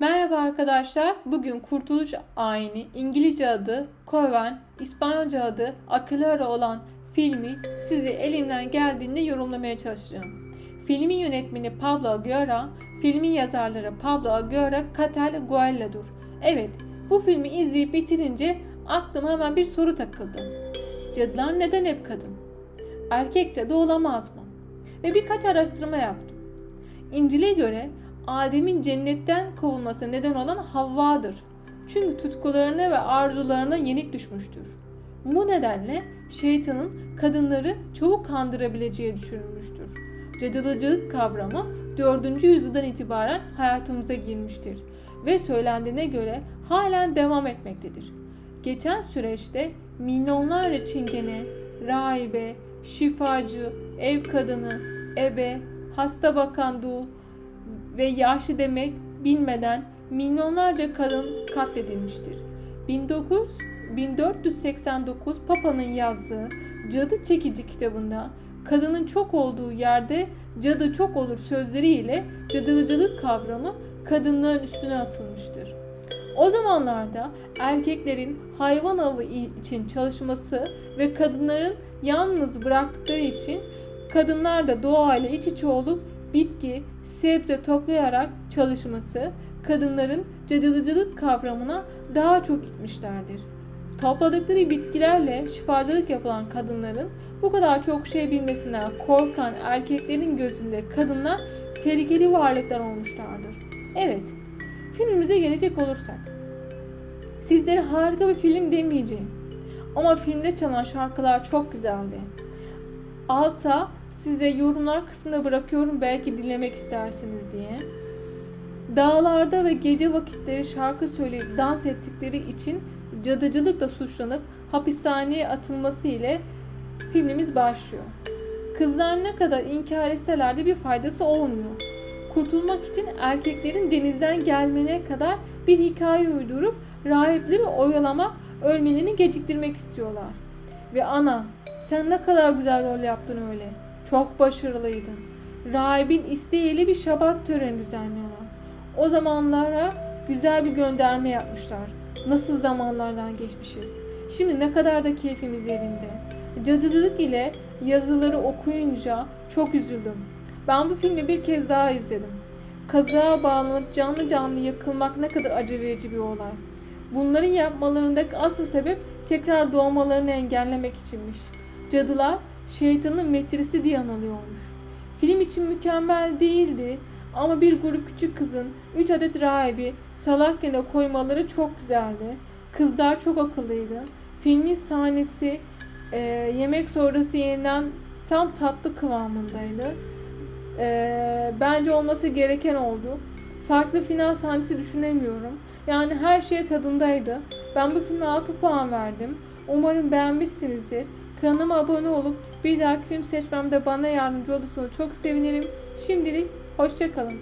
Merhaba arkadaşlar. Bugün Kurtuluş Ayini, İngilizce adı Coven, İspanyolca adı Aquilera olan filmi size elimden geldiğinde yorumlamaya çalışacağım. Filmin yönetmeni Pablo Aguera, filmin yazarları Pablo Aguera, Catal Guella'dır. Evet, bu filmi izleyip bitirince aklıma hemen bir soru takıldı. Cadılar neden hep kadın? Erkek cadı olamaz mı? Ve birkaç araştırma yaptım. İncil'e göre Adem'in cennetten kovulmasına neden olan Havva'dır. Çünkü tutkularına ve arzularına yenik düşmüştür. Bu nedenle şeytanın kadınları çabuk kandırabileceği düşünülmüştür. Cadılıcılık kavramı 4. yüzyıldan itibaren hayatımıza girmiştir ve söylendiğine göre halen devam etmektedir. Geçen süreçte milyonlarca çingene, rahibe, şifacı, ev kadını, ebe, hasta bakan dul, ve yaşlı demek bilmeden milyonlarca kadın katledilmiştir. 1900 1489 Papa'nın yazdığı Cadı Çekici kitabında kadının çok olduğu yerde cadı çok olur sözleriyle cadılıcılık kavramı kadınların üstüne atılmıştır. O zamanlarda erkeklerin hayvan avı için çalışması ve kadınların yalnız bıraktıkları için kadınlar da doğayla iç içe olup bitki, sebze toplayarak çalışması kadınların cadılıcılık kavramına daha çok gitmişlerdir. Topladıkları bitkilerle şifacılık yapılan kadınların bu kadar çok şey bilmesinden korkan erkeklerin gözünde kadınlar tehlikeli varlıklar olmuşlardır. Evet, filmimize gelecek olursak. Sizlere harika bir film demeyeceğim. Ama filmde çalan şarkılar çok güzeldi. Alta size yorumlar kısmına bırakıyorum belki dinlemek istersiniz diye. Dağlarda ve gece vakitleri şarkı söyleyip dans ettikleri için cadıcılıkla suçlanıp hapishaneye atılması ile filmimiz başlıyor. Kızlar ne kadar inkar etseler de bir faydası olmuyor. Kurtulmak için erkeklerin denizden gelmene kadar bir hikaye uydurup rahipleri oyalamak, ölmelerini geciktirmek istiyorlar. Ve ana sen ne kadar güzel rol yaptın öyle. Çok başarılıydın. Rahibin isteğiyle bir şabat töreni düzenliyorlar. O zamanlara güzel bir gönderme yapmışlar. Nasıl zamanlardan geçmişiz. Şimdi ne kadar da keyfimiz yerinde. Cadılık ile yazıları okuyunca çok üzüldüm. Ben bu filmi bir kez daha izledim. Kazığa bağlanıp canlı canlı yakılmak ne kadar acı verici bir olay. Bunların yapmalarındaki asıl sebep tekrar doğmalarını engellemek içinmiş. Cadılar şeytanın metresi diye anılıyormuş. Film için mükemmel değildi ama bir grup küçük kızın 3 adet rahibi salak yerine koymaları çok güzeldi. Kızlar çok akıllıydı. Filmin sahnesi e, yemek sonrası yeniden tam tatlı kıvamındaydı. E, bence olması gereken oldu. Farklı final sahnesi düşünemiyorum. Yani her şey tadındaydı. Ben bu filme 6 puan verdim. Umarım beğenmişsinizdir. Kanalıma abone olup bir dahaki film seçmemde bana yardımcı olursanız çok sevinirim. Şimdilik hoşçakalın.